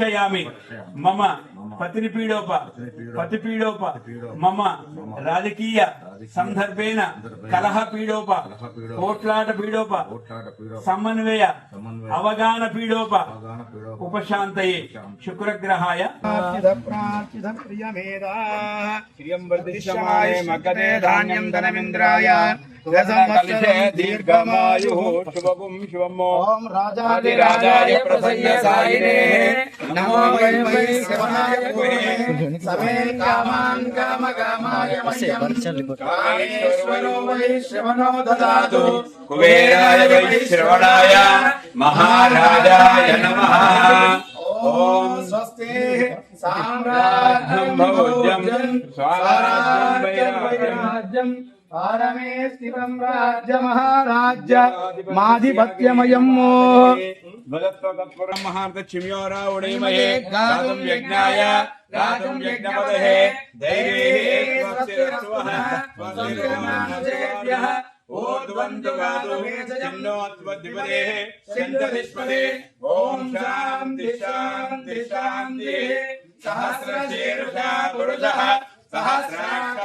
ద్రావణం ప్రవక్షయామి మమ పతినిపీడోప. పతిపీడోప. మమ రాజకీయ సందర్భేన కలహ పీడోప కోట్లాట పీడోప సమన్వయ పీడోప అవగాహన పీడో ఉపశాంతయే. శుక్రగ్రహాయ. ధాన్యం ధనమింద్రాయ. దీర్ఘమాయు శుభం శుభమో ఓం రాజాయ ప్రసన్న సాయినే నమో వై వై శివాయ సమే కామాన్ కామ కామాయ కామేశ్వరో వై శ్రవణో దదాతు కుబేరాయ వై శ్రవణాయ మహారాజాయ నమః ఓం స్వస్తి సామ్రాజ్యం భోజ్యం స్వరాజ్యం వైరాజ్యం పారమే స్థితం రాజ్య మహారాజ్య మాధిపత్యమయం మహార్థక్షిమ్యోరావుణీమయే గాతుం యజ్ఞాయ గాతుం యజ్ఞపదహే ధైర్యే స్వస్తిరస్వః చంద్రదిష్పదే ఓం శాంతి శాంతి శాంతి సహస్రశీర్ష పురుషः సహస్రాక్ష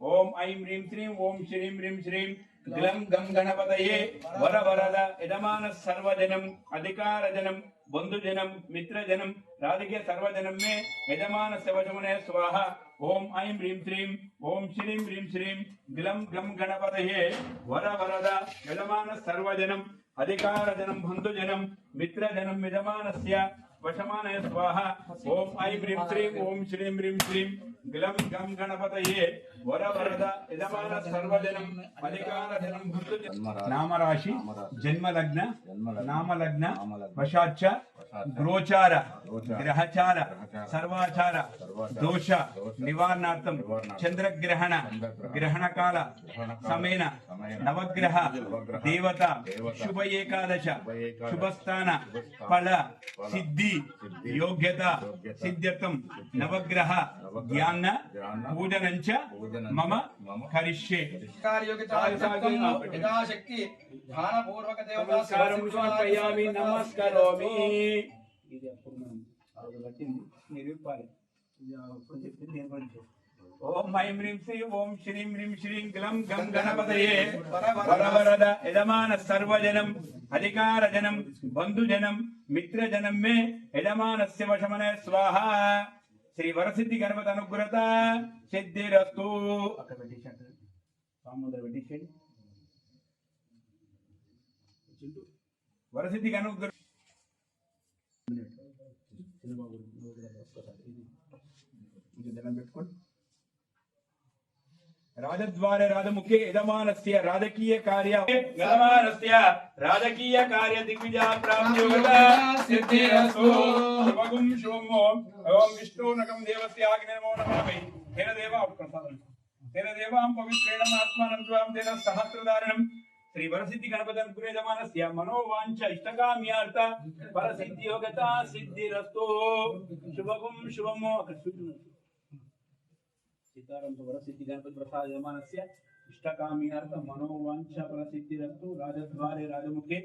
ఓం ఐం హ్రీం శ్రీం ఓం శ్రీం హ్రీం శ్రీం. గ్లం గం గణపతయే. వర వరద యజమాన సర్వజనం అధికారజనం బంధుజనం మిత్రజనం రాజకీయ సర్వజనం మే యజమాన శివజమునే స్వాహ. ఓం ఐం హ్రీం శ్రీం ఓం శ్రీం హ్రీం శ్రీం. గ్లం గం గణపతయే. వర వరద యజమాన సర్వజనం అధికారజనం బంధుజనం మిత్రజనం యజమానస్య వశమానయ స్వాహ. ఓం ఐం హ్రీం శ్రీం ఓం శ్రీం హ్రీం శ్రీం. గ్లం గం గణపతయే వర వరద యజమాన సర్వజనం అధికార జనం నామరాశి జన్మలగ్న నామలగ్న వశాచ గ్రోచార గ్రహచార సర్వాచార దోష నివారణార్థం చంద్రగ్రహణ గ్రహణ కాల సమేన నవగ్రహ దేవత శుభ ఏకాదశ శుభస్థాన ఫల సిద్ధి యోగ్యత సిద్ధ్యర్థం నవగ్రహ ధ్యాన పూజనంచ మమ కరిష్యే. యథాశక్తి ధ్యానపూర్వక నమస్కరోమి. ఇది అప్పుడు మనం అది పట్టింది మీరు విప్పాలి ఇది అప్పుడు చెప్పింది నేను కూడా చెప్పాను. ఓం ఐం హ్రీం శ్రీ ఓం శ్రీం హ్రీం శ్రీం గ్లం గం గణపతయే వరవరద యజమాన సర్వజనం అధికారజనం బంధుజనం మిత్రజనం మే యజమానస్య వశమన స్వాహ. శ్రీ వరసిద్ధి గణపతి అనుగ్రత సిద్ధిరస్తు. అక్కడ పెట్టేసాడు సాముద్ర పెట్టేసాడు వరసిద్ధికి అనుగ్రహం పెట్టుకోండి రాజద్వారే రాజముఖే యజమానస్య రాజకీయ కార్య యజమానస్య రాజకీయ కార్య దిగ్విజయ ప్రాప్తియోగత సిద్ధిరస్తు. శుభగం శుభం ఓం విష్ణునకం దేవస్య ఆగ్నేయమో నమామి. తేన దేవ ప్రసాదం. తేన దేవాం పవిత్రేణ ఆత్మానం త్వాం తేన సహస్రధారణం. శ్రీ వరసిద్ధి గణపతి అనుగ్రహ యజమానస్య మనోవాంఛ ఇష్టకామ్యార్థ పరసిద్ధి యోగత సిద్ధి రస్తో శుభం శుభము. అక్కడ సూచన సీతారాంతో వరసిద్ధి గణపతి ప్రసాద యజమానస్య ఇష్టకామ్యార్థ మనోవాంఛ ఫలసిద్ధిరస్తు రాజద్వారే రాజముఖే.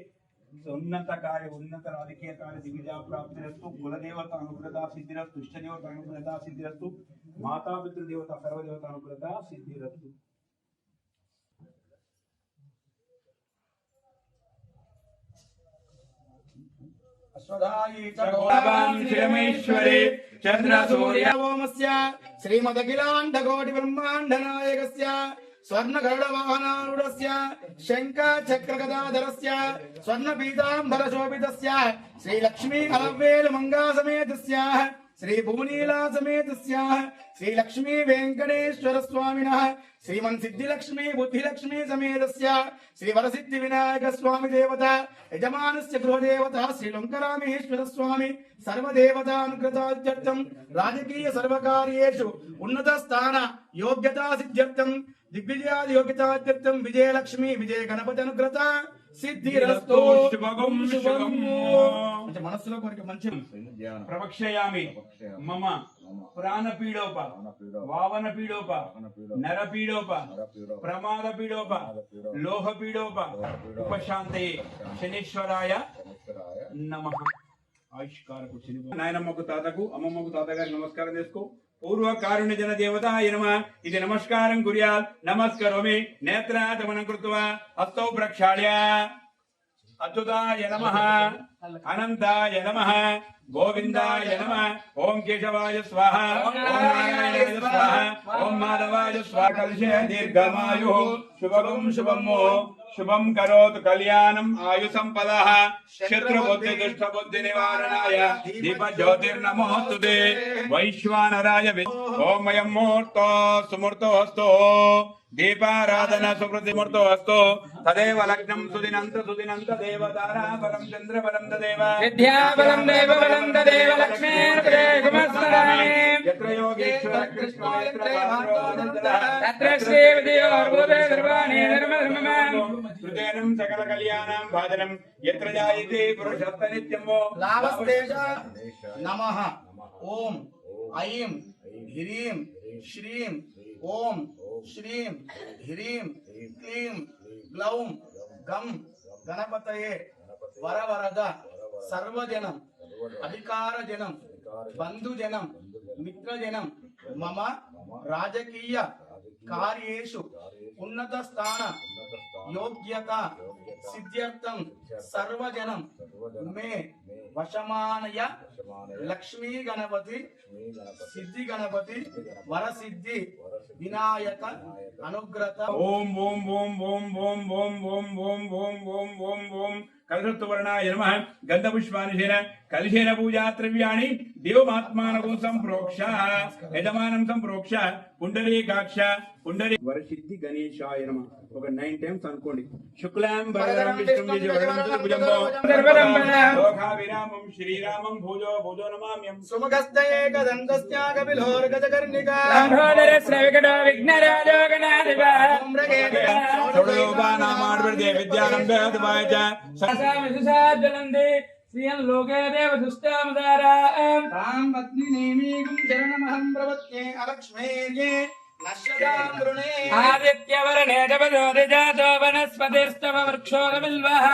ఉన్నత కార్య ఉన్నత రాజకీయ కార్య దిగ్విజయ ప్రాప్తిరస్తు కులదేవత అనుగ్రత సిద్ధిరస్తు. ఇష్టదేవత అనుగ్రత సిద్ధిరస్తు. మాతాపితృదేవత సర్వదేవత అనుగ్రత సిద్ధిరస్తు. శ్రీరమేశ్వరే చంద్రసూర్యోమస్య శ్రీమదఖిలాండకోటి బ్రహ్మాండ నాయకస్య స్వర్ణగరుడవాహనారుడస్య శంఖచక్రగదాధరస్య స్వర్ణపీతాంబరశోభితస్య శ్రీలక్ష్మీ అలవ్వేలు మంగాసమేతస్య శ్రీభూనీలాసమేతస్య శ్రీ లక్ష్మీ లక్ష్మీ వెంకటేశ్వర స్వామినః. శ్రీమన్ సిద్ధిలక్ష్మీ బుద్ధిలక్ష్మీ సమేతస్య. శ్రీ వరసిద్ధి వినాయక స్వామి దేవత. యజమానస్య గృహదేవత శ్రీ లుంకరామేశ్వర స్వామి. సర్వదేవతానుగ్రతార్థం రాజకీయ సర్వకార్యేషు ఉన్నత స్థాన యోగ్యతా సిద్ధ్యర్థం దిగ్విజయాది యోగ్యతార్థం విజయలక్ష్మి విజయ గణపతి అనుగ్రత అంటే మనస్సులో కోరిక మంచి ప్రవక్షయామి మమ. ప్రాణపీడోప వావన పీడోప నర పీడోప ప్రమాద పీడోప లోహ పీడోప ఉపశాంతయే. శనీశ్వరాయ నమ. ఆయుష్కారకు శని నాయనమ్మకు తాతకు అమ్మమ్మకు తాతగారికి నమస్కారం చేసుకో. పూర్వ కారుణ్య జన దేవత నమ. ఇది నమస్కారం కుర్యాత్ నమస్కరోమి. నేత్రాతమనం కృత్వా. హస్తౌ ప్రక్షాళ్య. అచ్యుతాయ నమ అనంతాయ నమ గోవిందాయ నమ ఓం కేశవాయ స్వాహ ఓం నారాయణాయ స్వాహ ఓం మాధవాయ స్వాహ కలుషే దీర్ఘమాయు శుభం శుభము శుభం కరోతు కళ్యాణం ఆయు సంపద శత్రుబుద్ధి దుష్టబుద్ధి నివారణాయ దీప జ్యోతిర్నమోస్తుతే వైశ్వానరాయ ఓమయం ముహూర్తో సుమూర్తోస్తు దీపారాధన సుమృతి మూర్తోస్తు తదేవ లగ్నం సుదినంత సుదినంత దేవ చంద్రబలం తదేవ. విద్యాబలం దేవ బలం తదేవ లక్ష్మీ तत्र योगेश्वर कृष्णो यत्र तत्र श्रीविदयोर्भूते सर्वाणि धर्मधर्ममान् हृदयनं सकलकल्याणां भाजनं यत्र जायते पुरुषस्तनित्यं वो लाभस्तेज नमः ॐ ऐं ह्रीं श्रीं ॐ श्रीं ह्रीं क्लीं ग्लौं गं गणपतये वरवरद सर्वजनं अधिकारजनं బంధుజనం మిత్రజనం మమ రాజకీయ కార్యేషు ఉన్నత స్థాన యోగ్యత సిద్ధ్యర్థం సర్వజనం మే వశమానయ లక్ష్మీ గణపతి సిద్ధి గణపతి వరసిద్ధి వినాయక అనుగ్రత ఓం ఓం ఓం ఓం ఓం ఓం ఓం ఓం ఓం ఓం ఓం ఓం కలసత్వర్ణాయ నమ గంధపుష్పానిషేన కలిశేన పూజా ద్రవ్యాణి దేవమాత్మానకు సంప్రోక్ష యజమానం సంప్రోక్ష పుండరీకాక్ష పుండరీ వరసిద్ధి గణేశాయ నమ. ఒక నైన్ టైమ్స్ అనుకోండి శుక్లాం భరదరం విష్ణుం లోకావిరామం శ్రీరామం భూజో భూజో నమామ్యం సుముఖస్తయే కదంతస్యాగవిలోర్గజకర్ణికా శ్రవికటో విఘ్నరాజోగణాధిప षोडोपानामार्वृदे विद्यारम्भेऽधुवाय च ससाविशुषाज्वलन्ति श्रियं ఆదిత్యవరణే జపజోతిజాతో వనస్పతిస్తవ వృక్షోగ బిల్వః